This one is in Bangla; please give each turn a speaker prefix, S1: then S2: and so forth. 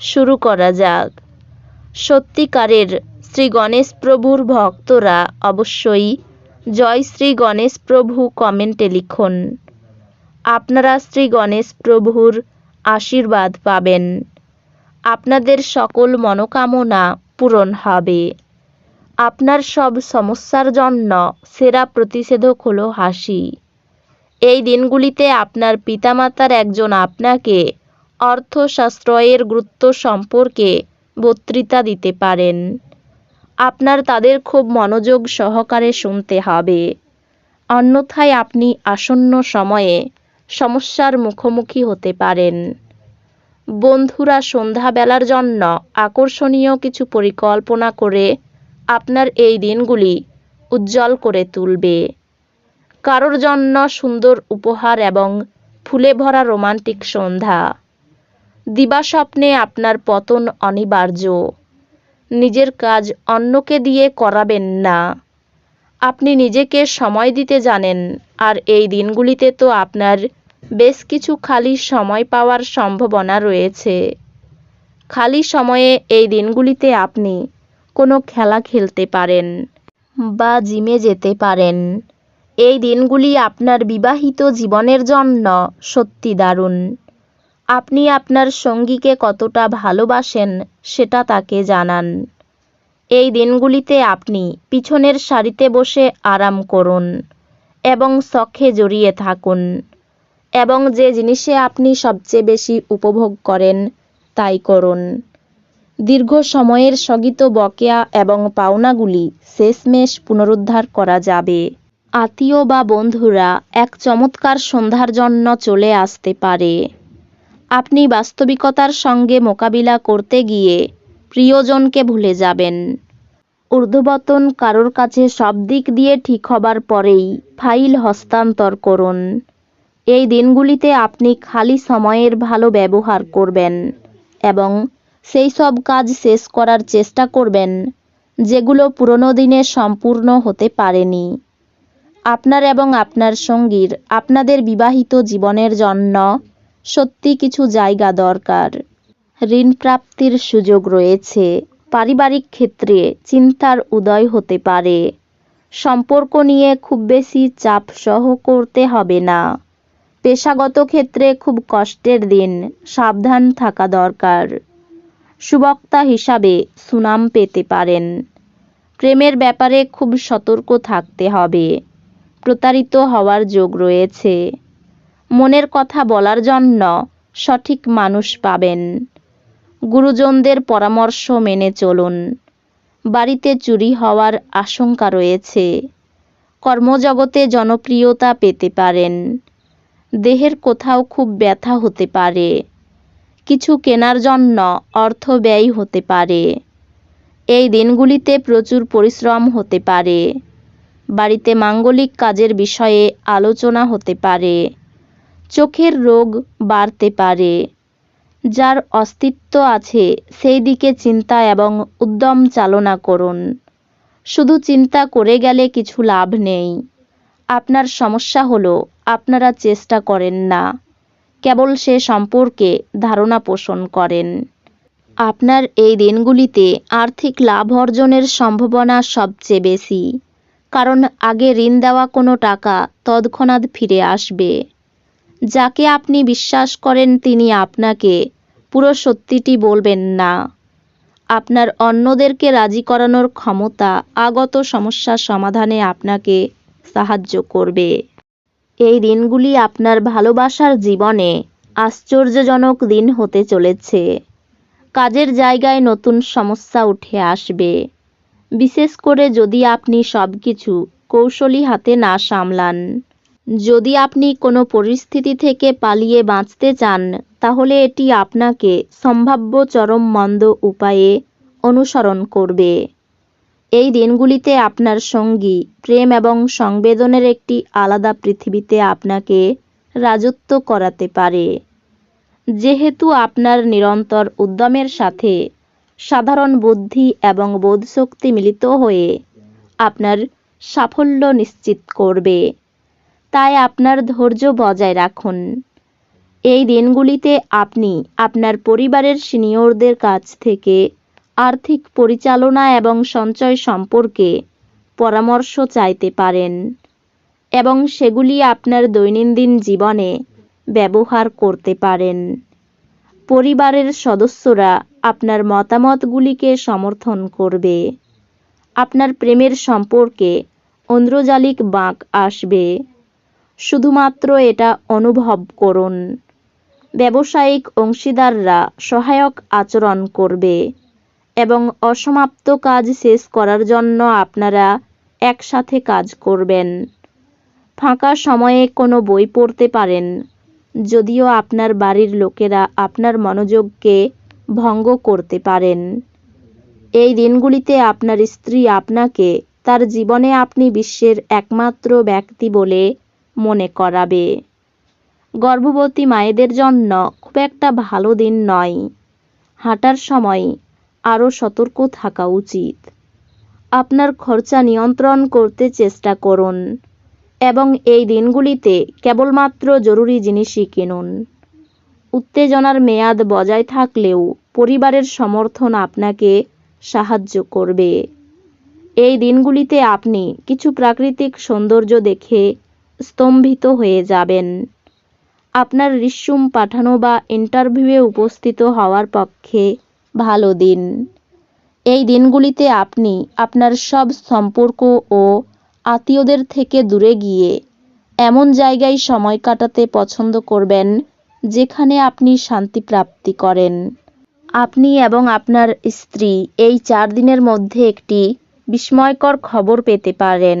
S1: শুরু করা যাক। সত্যিকারের শ্রী গণেশ প্রভুর ভক্তরা অবশ্যই জয় শ্রী গণেশ প্রভু কমেন্টে লিখুন। আপনারা শ্রী গণেশ প্রভুর আশীর্বাদ পাবেন। আপনাদের সকল মনোকামনা পূরণ হবে। আপনার সব সমস্যার জন্য সেরা প্রতিষেধক হলো হাসি। এই দিনগুলিতে আপনার পিতামাতার একজন আপনাকে অর্থ সাশ্রয়ের গুরুত্ব সম্পর্কে বক্তৃতা দিতে পারেন। আপনার তাদের খুব মনোযোগ সহকারে শুনতে হবে। অন্যথায় আপনি আসন্ন সময়ে সমস্যার মুখোমুখি হতে পারেন। বন্ধুরা সন্ধ্যাবেলার জন্য আকর্ষণীয় কিছু পরিকল্পনা করে আপনার এই দিনগুলি উজ্জ্বল করে তুলবে। কারোর জন্য সুন্দর উপহার এবং ফুলে ভরা রোমান্টিক সন্ধ্যা। দিবাস্বপ্নে আপনার পতন অনিবার্য। নিজের কাজ অন্যকে দিয়ে করাবেন না। আপনি নিজেকে সময় দিতে জানেন, আর এই দিনগুলিতে তো আপনার বেশ কিছু খালি সময় পাওয়ার সম্ভাবনা রয়েছে। খালি সময়ে এই দিনগুলিতে আপনি কোনো খেলা খেলতে পারেন বা জিমে যেতে পারেন। এই দিনগুলি আপনার বিবাহিত জীবনের জন্য সত্যি দারুণ। আপনি আপনার সঙ্গীকে কতটা ভালোবাসেন, সেটা তাকে জানান। এই দিনগুলিতে আপনি পিছনের সারিতে বসে আরাম করুন এবং শখে জড়িয়ে থাকুন এবং যে জিনিসে আপনি সবচেয়ে বেশি উপভোগ করেন, তাই করুন। দীর্ঘ সময়ের স্থগিত বকেয়া এবং পাওনাগুলি শেষমেশ পুনরুদ্ধার করা যাবে। আত্মীয় বা বন্ধুরা এক চমৎকার সন্ধ্যার জন্য চলে আসতে পারে। আপনি বাস্তবিকতার সঙ্গে মোকাবিলা করতে গিয়ে প্রিয়জনকে ভুলে যাবেন। ঊর্ধ্ববতন কারোর কাছে সব দিক দিয়ে ঠিক হবার পরেই ফাইল হস্তান্তর করুন। এই দিনগুলিতে আপনি খালি সময়ের ভালো ব্যবহার করবেন এবং সেই সব কাজ শেষ করার চেষ্টা করবেন, যেগুলো পুরনো দিনে সম্পূর্ণ হতে পারেনি। আপনার এবং আপনার সঙ্গীর, আপনাদের বিবাহিত জীবনের জন্য সত্যি কিছু জায়গা দরকার। ঋণ প্রাপ্তির সুযোগ রয়েছে। পারিবারিক ক্ষেত্রে চিন্তার উদয় হতে পারে। সম্পর্ক নিয়ে খুব বেশি চাপ সহ করতে হবে না। পেশাগত ক্ষেত্রে খুব কষ্টের দিন, সাবধান থাকা দরকার। সুবক্তা হিসাবে সুনাম পেতে পারেন। প্রেমের ব্যাপারে খুব সতর্ক থাকতে হবে। প্রতারিত হওয়ার যোগ রয়েছে। মনের কথা বলার জন্য সঠিক মানুষ পাবেন। গুরুজনদের পরামর্শ মেনে চলুন। বাড়িতে চুরি হওয়ার আশঙ্কা রয়েছে। কর্মজগতে জনপ্রিয়তা পেতে পারেন। দেহের কোথাও খুব ব্যথা হতে পারে। কিছু কেনার জন্য অর্থ ব্যয় হতে পারে। এই দিনগুলিতে প্রচুর পরিশ্রম হতে পারে। বাড়িতে মাঙ্গলিক কাজের বিষয়ে আলোচনা হতে পারে। চোখের রোগ বাড়তে পারে। যার অস্তিত্ব আছে, সেই দিকে চিন্তা এবং উদ্যম চালনা করুন। শুধু চিন্তা করে গেলে কিছু লাভ নেই। আপনার সমস্যা হলো, আপনারা চেষ্টা করেন না। কেবল সে সম্পর্কে ধারণা পোষণ করেন। আপনার এই দিনগুলিতে আর্থিক লাভ অর্জনের সম্ভাবনা সবচেয়ে বেশি। কারণ আগে ঋণ দেওয়া কোনো টাকা তৎক্ষণাৎ ফিরে আসবে। যাকে আপনি বিশ্বাস করেন তিনি আপনাকে। পুরো সত্যিটি বলবেন না। আপনার অন্যদেরকে রাজি করানোর ক্ষমতা আগত সমস্যা সমাধানে আপনাকে সাহায্য করবে। এই দিনগুলি আপনার ভালোবাসার জীবনে আশ্চর্যজনক দিন হতে চলেছে। কাজের জায়গায় নতুন সমস্যা উঠে আসবে। বিশেষ করে যদি আপনি সব কিছু কৌশলী হাতে না সামলান। যদি আপনি কোনো পরিস্থিতি থেকে পালিয়ে বাঁচতে চান, তাহলে এটি আপনাকে সম্ভাব্য চরম মন্দ উপায়ে অনুসরণ করবে। এই দিনগুলিতে আপনার সঙ্গী, প্রেম এবং সংবেদনের একটি আলাদা পৃথিবীতে আপনাকে রাজত্ব করাতে পারে। যেহেতু আপনার নিরন্তর উদ্যমের সাথে সাধারণ বুদ্ধি এবং বোধশক্তি মিলিত হয়ে আপনার সাফল্য নিশ্চিত করবে। তাই আপনার ধৈর্য বজায় রাখুন। এই দিনগুলিতে আপনি আপনার পরিবারের সিনিয়রদের কাছ থেকে আর্থিক পরিচালনা এবং সঞ্চয় সম্পর্কে পরামর্শ চাইতে পারেন এবং সেগুলি আপনার দৈনন্দিন জীবনে ব্যবহার করতে পারেন। পরিবারের সদস্যরা আপনার মতামতগুলিকে সমর্থন করবে। আপনার প্রেমের সম্পর্কে অন্দ্রজালিক বাঁক আসবে। শুধুমাত্র এটা অনুভব করুন। ব্যবসায়িক অংশীদাররা সহায়ক আচরণ করবে এবং অসমাপ্ত কাজ শেষ করার জন্য আপনারা একসাথে কাজ করবেন। ফাঁকা সময়ে কোনো বই পড়তে পারেন, যদিও আপনার বাড়ির লোকেরা আপনার মনোযোগকে ভঙ্গ করতে পারেন। এই দিনগুলিতে আপনার স্ত্রী আপনাকে তার জীবনে আপনি বিশ্বের একমাত্র ব্যক্তি বলে মনে করাবে। গর্ভবতী মায়েদের জন্য খুব একটা ভালো দিন নয়। হাঁটার সময় আরও সতর্ক থাকা উচিত। আপনার খরচা নিয়ন্ত্রণ করতে চেষ্টা করুন এবং এই দিনগুলিতে কেবলমাত্র জরুরি জিনিসই কিনুন। উত্তেজনার মেয়াদ বজায় থাকলেও পরিবারের সমর্থন আপনাকে সাহায্য করবে। এই দিনগুলিতে আপনি কিছু প্রাকৃতিক সৌন্দর্য দেখে স্তম্ভিত হয়ে যাবেন। আপনার রিস্যুম পাঠানো বা ইন্টারভিউয়ে উপস্থিত হওয়ার পক্ষে ভালো দিন। এই দিনগুলিতে আপনি আপনার সব সম্পর্ক ও আত্মীয়দের থেকে দূরে গিয়ে এমন জায়গায় সময় কাটাতে পছন্দ করবেন যেখানে আপনি শান্তি প্রাপ্তি করেন। আপনি এবং আপনার স্ত্রী এই চার দিনের মধ্যে একটি বিস্ময়কর খবর পেতে পারেন।